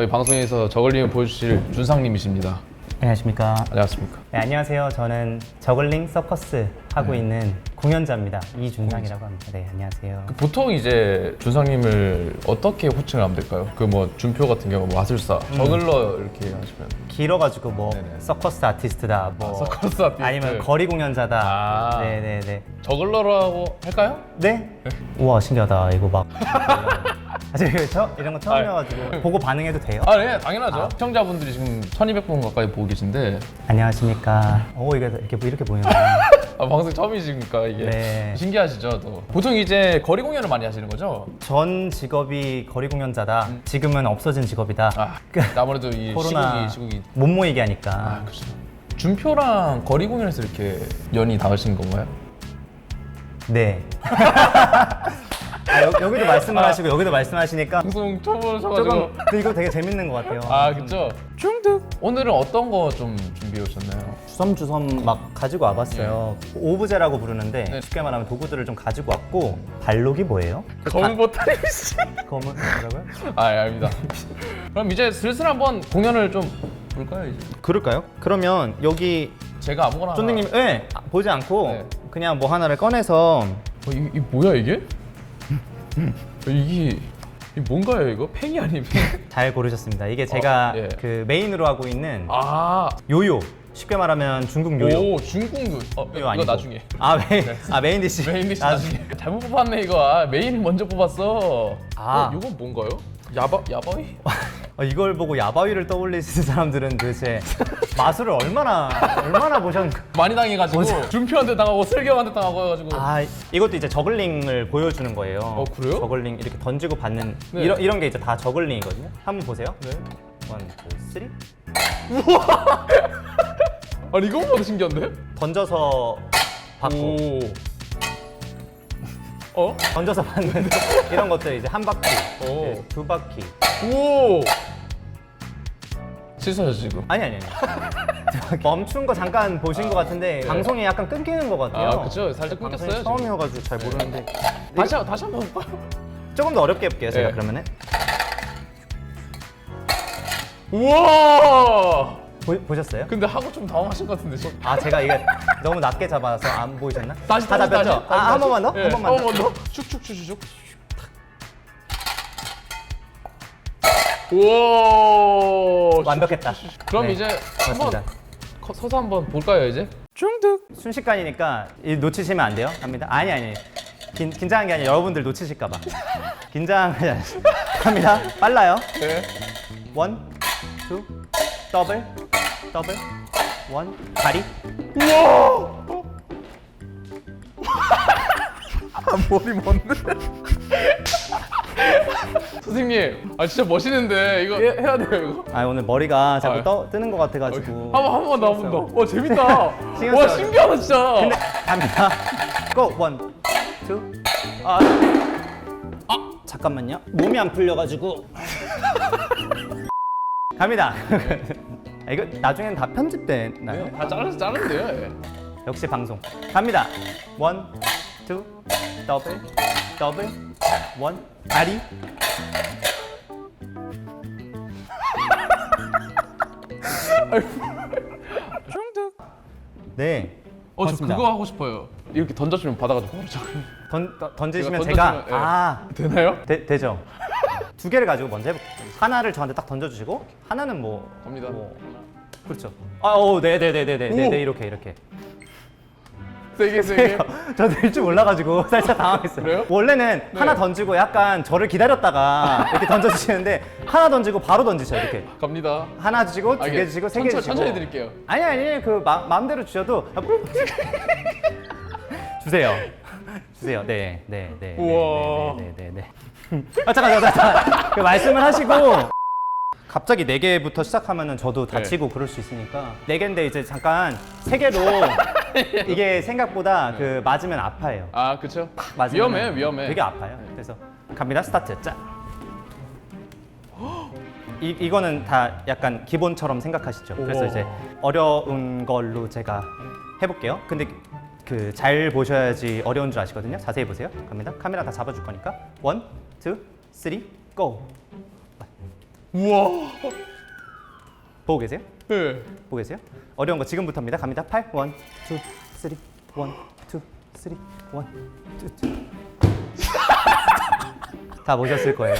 저희 방송에서 저글링을 보여주실 준상님이십니다. 안녕하십니까. 안녕하십니까. 네, 안녕하세요. 저는 저글링 서커스 하고 있는 공연자입니다. 이준상이라고 합니다. 네, 안녕하세요. 그 보통 이제 준상님을 어떻게 호칭을 하면 될까요? 그 뭐 준표 같은 경우 뭐 마술사, 저글러 이렇게 하시면 길어가지고 뭐 네네. 서커스 아티스트다, 뭐 서커스 아티스트. 아니면 거리 공연자다. 아. 네, 네, 네. 저글러라고 할까요? 네? 우와 신기하다. 이거 막. 아직 저 이런 거 처음이어가지고 보고 반응해도 돼요? 아, 네, 당연하죠. 시청자분들이 지금 1200분 가까이 보고 계신데 안녕하십니까. 오 이게 이렇게 이렇게 보이는구나. 아, 방송 처음이시니까 이게 네. 신기하시죠? 또. 보통 이제 거리 공연을 많이 하시는 거죠? 전 직업이 거리 공연자다. 지금은 없어진 직업이다. 아, 아무래도 이 코로나 시국이 시국이 못 모이게 하니까. 아, 그렇죠. 준표랑 거리 공연에서 이렇게 연이 닿으신 건가요? 네. 아, 여, 여기도 말씀을 하시고 여기도 말씀하시니까 방송 초보셔가지고 조금 근데 이거 되게 재밌는 것 같아요. 아 그쵸 중득 오늘은 어떤 거 좀 준비해 오셨나요? 주섬주섬 막 가지고 와봤어요. 오브제라고 부르는데 네. 쉽게 말하면 도구들을 좀 가지고 왔고 발록이 뭐예요? 검은 보따리 씨 검은 뭐라고요? 아 예, 알겠습니다 그럼 이제 슬슬 한번 공연을 좀 볼까요 이제 그럴까요? 그러면 여기 제가 아무거나 쫀득님 네, 아, 보지 않고 네. 그냥 뭐 하나를 꺼내서. 어, 이, 이 뭐야 이게? 어, 이게 이 뭔가요 이거? 팽이 아니 팽? 잘 고르셨습니다. 이게 제가 어, 예. 그 메인으로 하고 있는 아 요요. 쉽게 말하면 중국 요요. 오 중국 요 어, 요요 이거 아니고. 나중에 아 메인 아 메인 디시 메인 디시 나중에. 나중에 잘못 뽑았네 이거 아, 메인 먼저 뽑았어 아. 어, 이건 뭔가요? 야바 야바이? 어, 이걸 보고 야바위를 떠올리시는 사람들은 도대체 마술을 얼마나 얼마나 보셨는가? 많이 당해가지고 준표한테 당하고 슬경한테 당하고 해가지고 아 이것도 이제 저글링을 보여주는 거예요. 어, 그래요? 저글링 이렇게 던지고 받는 네. 이런 이런 게 이제 다 저글링이거든요. 한번 보세요. 네. 원, 투, 쓰리. 아니 이거보다 신기한데? 던져서 받고 오. 어? 던져서 받는 이런 것들 이제 한 바퀴, 오. 네, 두 바퀴. 오. 실수하셨어 지금. 아니 아니 아니. 멈춘 거 잠깐 보신 것 같은데 방송이 약간 끊기는 것 같아요. 네. 아 그쵸 살짝 방송이 끊겼어요. 지금. 처음이어가지고 잘 모르는데 다시 한- 다시 한번 볼까요? 조금 더 어렵게 해볼게요. 제가 네. 그러면은 우와. 보, 보셨어요? 근데 하고 좀 당황하신 것 같은데 지금. 아 제가 이게 너무 낮게 잡아서 안 보이셨나? 다시 다 다시 다시. 잡혔죠? 다시, 아, 한 다시. 번만 더? 예, 한 번만 더? 한 번만 더. 슉슉슉슉. 우와. 완벽했다. 그럼 네, 이제. 한번 커- 서서 한번 볼까요 이제? 중득. 순식간이니까 이 놓치시면 안 돼요. 갑니다. 아니 아니. 긴, 긴장한 게 아니라 여러분들 놓치실까 봐. 긴장하지 않으시 갑니다. 빨라요. 네. 원, 투, 더블, 더블, 원, 다리. 우와. 아, 머리 뭔데? 선생님, 아 진짜 멋있는데 이거 해, 해야 돼요 이거. 아 오늘 머리가 자꾸 아. 떠, 뜨는 것 같아가지고. 한번 한번 더. 와 재밌다. 신경 와 써요. 신기하다 진짜. 근데 갑니다. 고! 원, 투, 아, 아 잠깐만요. 몸이 안 풀려가지고. 갑니다. 아, 이거 나중엔 다 편집되나요? 네, 다 잘라서 자르는데요. 예. 역시 방송. 갑니다. 원, 투, 더블, 더블, 원, 다리. 중득. 네. 어, 저 고맙습니다. 그거 하고 싶어요. 이렇게 던져주면 바다가 바로 저 던, 던- 던지시면 제가 제가, 던져주면, 예. 아 되나요? 되, 되죠. 두 개를 가지고 먼저 해볼게요. 하나를 저한테 딱 던져주시고 하나는 뭐 갑니다. 뭐, 그렇죠. 아, 오, 네, 네, 네, 네, 네, 네, 오. 네, 이렇게 이렇게. 세게 세게. 저될줄 몰라가지고 살짝 당황했어요. 그래요? 원래는 네. 하나 던지고 약간 저를 기다렸다가 이렇게 던져주시는데 하나 던지고 바로 던지셔 이렇게. 갑니다. 하나 주시고 두 아, 개 주시고 세개 천천히, 주시고. 천천히 드릴게요. 아니 아니 그 마, 마음대로 주셔도 아, 주세요. 주세요. 네, 네, 네. 우와. 네, 네, 네, 네. 아 잠깐 잠깐 잠깐. 그 말씀을 하시고 갑자기 네 개부터 시작하면은 저도 다치고 그럴 수 있으니까 네 개인데 이제 잠깐 세 개로 이게 생각보다 그 맞으면 아파요. 아 그쵸. 맞으면 위험해 위험해. 되게 아파요. 그래서 갑니다. 스타트. 짜. 이 이거는 다 약간 기본처럼 생각하시죠. 그래서. 이제 어려운 걸로 제가 해볼게요. 근데 그 잘 보셔야지 어려운 줄 아시거든요. 자세히 보세요. 갑니다. 카메라 다 잡아줄 거니까 원, 투, 쓰리, 고. 우와. 보고 계세요? 네. 보고 계세요? 어려운 거 지금부터입니다. 갑니다. 8, 1, 2, 3, 1, 2, 3, 1, 2, 2. 다 보셨을 거예요.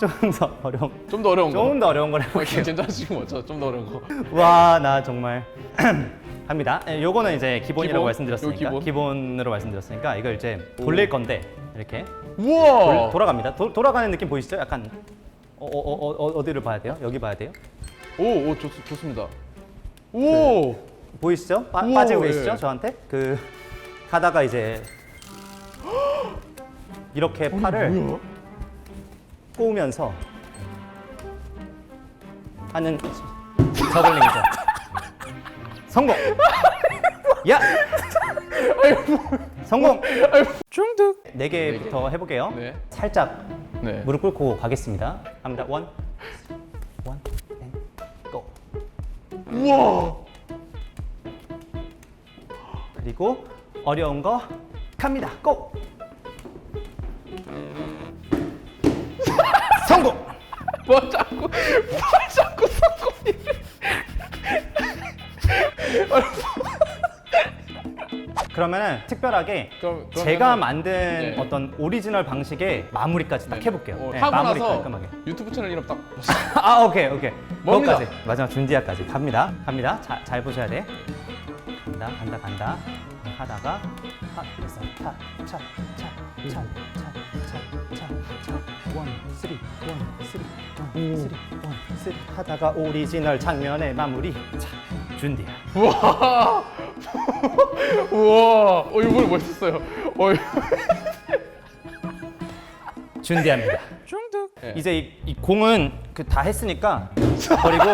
좀 더 어려운, 좀 더 어려운 거. 좀 더 어려운 걸 해볼게요. 괜찮으시고 뭐죠? 좀더 어려운 거. 와, 나 정말 합니다. 예, 요거는 이제 기본이라고 기본? 말씀드렸으니까 요 기본? 으로 말씀드렸으니까 이걸 이제 돌릴 건데 이렇게 돌, 우와. 돌아갑니다. 도, 돌아가는 느낌 보이시죠? 약간 어, 어, 어, 어, 어디를 봐야 돼요? 여기 봐야 돼요? 오, 오 좋, 좋습니다. 오. 보이시죠? 빠, 우와, 빠지고 계시죠? 예. 저한테 그 가다가 이제 이렇게 팔을 뭐야? 꼬우면서 하는 저글링이죠. 성공. 야. 성공. 중득. 네 개부터 해볼게요. 네. 살짝 네. 무릎 꿇고 가겠습니다. 갑니다. 원, 원, 앤, 고. 우와. 그리고 어려운 거 갑니다. 고. 성공. 뭐 자꾸 뭐 자꾸 그러면은 특별하게 그럼- 그러면은- 제가 만든 네. 어떤 오리지널 방식의 마무리까지 딱 해볼게요. 어, 네, 하고 마무리 나서 깔끔하게. 유튜브 채널 이름 딱. 아 오케이 오케이. 뭡니다. 거기까지 마지막 준디아까지 갑니다. 갑니다. 자, 잘 보셔야 돼. 간다 간다 간다. 하다가 하 됐어. 차차차차차차차원 쓰리 원 쓰리 원 쓰리 원 쓰리 하다가 오리지널 장면의 마무리. 차 준디아. 우와. 우와. 어 이번에 멋있었어요. 어. 준디합니다. 중득. 네. 이제 이, 이 공은 그 다 했으니까 버리고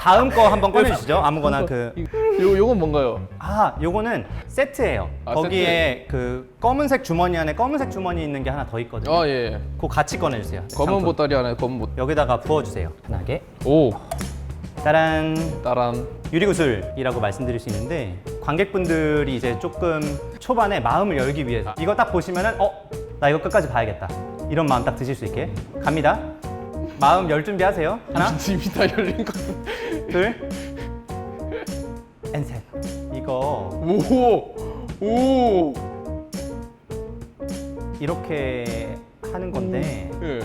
다음 거 한번 꺼내주시죠. 아무거나 그. 요 요건 뭔가요? 아, 요거는 세트예요. 아, 거기에 그 검은색 주머니 안에 검은색 주머니 있는 게 하나 더 있거든요. 아 예. 그거 같이 꺼내주세요. 검은 상품. 보따리 안에 검은 보. 여기다가 부어주세요. 편하게. 오. 따란. 따란. 유리구슬이라고 말씀드릴 수 있는데 관객분들이 이제 조금 초반에 마음을 열기 위해서 이거 딱 보시면은 어? 나 이거 끝까지 봐야겠다. 이런 마음 딱 드실 수 있게 갑니다. 마음 열 준비하세요. 하나, 이미 다 열린 거. 둘, 앤 셋. 이거 오. 오. 이렇게 하는 건데 예.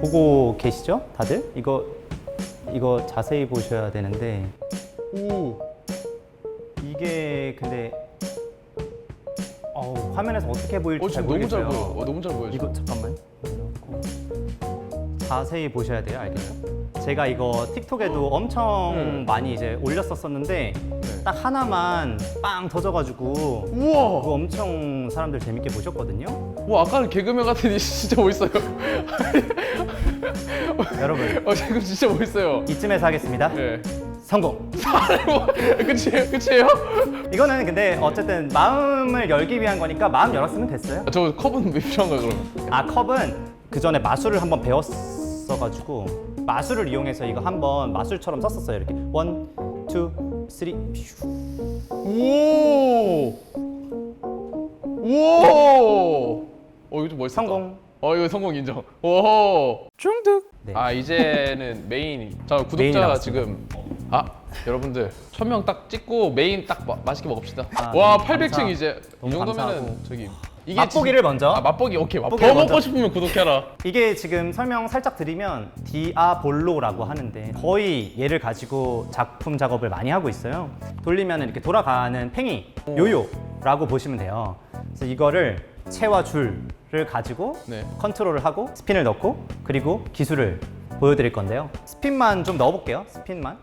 보고 계시죠? 다들? 이거 이거 자세히 보셔야 되는데 오. 이게 근데 어우, 화면에서 어떻게 보일지 어 잘 지금 너무 잘 모르겠어요. 보여. 어, 너무 잘 보여. 이거 잠깐만. 자세히 보셔야 돼요. 알겠죠? 제가 이거 틱톡에도 엄청 네. 많이 이제 올렸었었는데 네. 딱 하나만 빵 터져가지고 우와. 그거 엄청 사람들 재밌게 보셨거든요. 와 아까는 개그맨 같더니 진짜 멋있어요. 여러분 어 지금 진짜 멋있어요. 이쯤에서 하겠습니다. 예. 성공. 끝이에요? 끝이에요? 이거는 근데 어쨌든 마음을 열기 위한 거니까 마음 열었으면 됐어요. 아, 저 컵은 왜 필요한가요 그러면? 아 컵은 그 전에 마술을 한번 배웠어가지고 마술을 이용해서 이거 한번 마술처럼 썼었어요. 이렇게 원, 투, 쓰리. 퓨. 오. 오. 어 이거 좀 멋있다. 성공. 어 이거 성공 인정. 오. 중득. 네. 아 이제는 메인이. 자 메인이 구독자 나왔습니다. 지금 아 여러분들 천 명 딱 찍고 메인 딱 마, 맛있게 먹읍시다. 아, 와 네, 800층 감사- 이제 이 너무 정도면은 감사하고. 저기 맛보기를 먼저. 아 맛보기 오케이. 맛- 맛보기를 더 먹고 먼저. 싶으면 구독해라. 이게 지금 설명 살짝 드리면 디아볼로라고 하는데 거의 얘를 가지고 작품 작업을 많이 하고 있어요. 돌리면 이렇게 돌아가는 팽이 요요라고 보시면 돼요. 그래서 이거를 채와 줄 을 가지고 네. 컨트롤을 하고 스핀을 넣고 그리고 기술을 보여드릴 건데요. 스핀만 좀 넣어볼게요. 스핀만.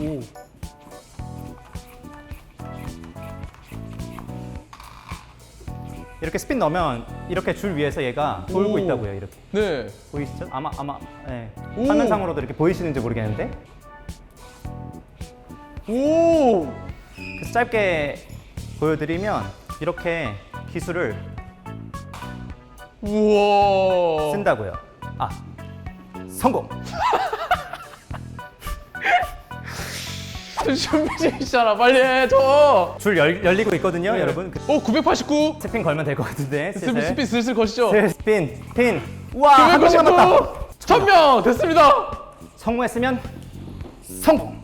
오. 이렇게 스핀 넣으면 이렇게 줄 위에서 얘가 돌고 오. 있다고요. 이렇게 네. 보이시죠? 아마 아마 예. 오. 화면상으로도 이렇게 보이시는지 모르겠는데 오. 그래서 짧게 보여드리면 이렇게 기술을 우와. 쓴다고요. 아 성공. 준비 중이잖아. 빨리 해, 저. 줄 열, 열리고 있거든요, 네. 여러분. 그 오, 989. 스핀 걸면 될 것 같은데. 스피, 슬슬. 스피 슬슬 거시죠. 스핀, 핀. 우와, 남았다. 989. 천명 됐습니다. 성공했으면 성공.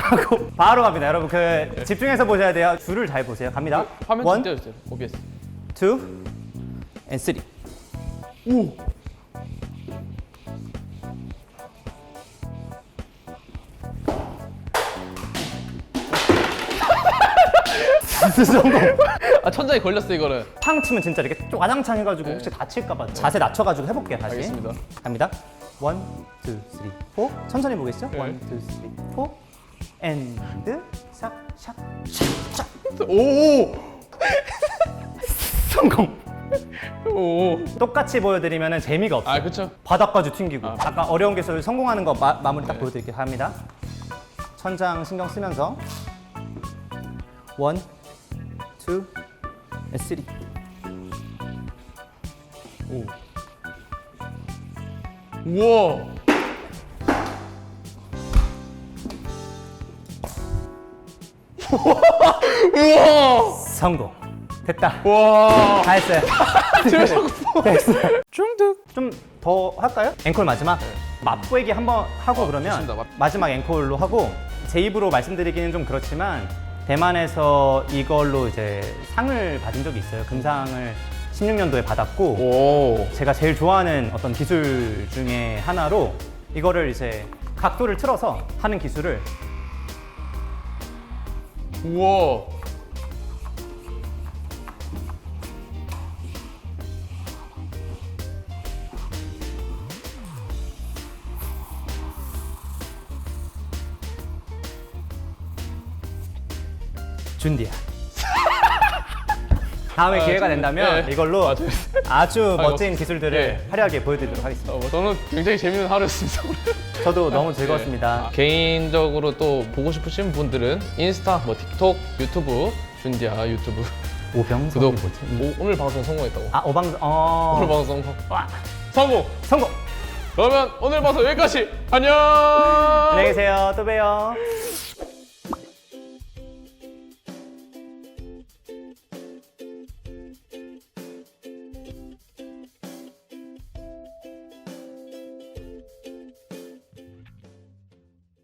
하고 바로 갑니다, 여러분. 그 집중해서 보셔야 돼요. 줄을 잘 보세요. 갑니다. 화면 원, 좀 띄워주세요. OBS. 투, 앤 쓰리. 오. 성공. 아 천장에 걸렸어 이거는. 팡 치면 진짜 이렇게 와장창 해가지고 혹시 다칠까봐 자세 낮춰가지고 해볼게요 다시 알겠습니다. 갑니다 원, 투, 쓰리, 포 천천히 보겠죠? 네. 원, 투, 쓰리, 포 샥, 샥 오. 성공 오. 똑같이 보여드리면 재미가 없어요 아 그쵸. 바닥까지 튕기고 아. 아. 까 어려운 기술 성공하는 거 마, 마무리 딱 보여드릴게요 합니다 천장 신경 쓰면서 원, 투, 앤 쓰리 오. 우와. 우와. 성공 됐다 와. 다 했어요 됐어요 중득. 좀 더 할까요? 앵콜 마지막 맛보기 한번 하고 그러면 좋습니다. 맛- 마지막 앵콜로 하고 제 입으로 말씀드리기는 좀 그렇지만 대만에서 이걸로 이제 상을 받은 적이 있어요. 금상을 16년도에 받았고 오. 제가 제일 좋아하는 어떤 기술 중에 하나로 이거를 이제 각도를 틀어서 하는 기술을 우와. 준디야. 다음에 아, 기회가 좀- 된다면 네. 이걸로 아, 좀- 아주 아, 멋진 기술들을 네. 화려하게 보여드리도록 하겠습니다. 어, 뭐 저는 굉장히 재밌는 하루였습니다. 오늘. 저도 너무 즐거웠습니다. 아, 개인적으로 또 보고 싶으신 분들은 인스타, 뭐 틱톡, 유튜브, 준디아 유튜브 오병 구독. 뭐지? 오, 오늘 방송 성공했다고. 아 오방 어 오늘 방송 성공. 와, 성공. 성공. 그러면 오늘 방송 여기까지. 안녕. 안녕히 계세요. 또 봬요.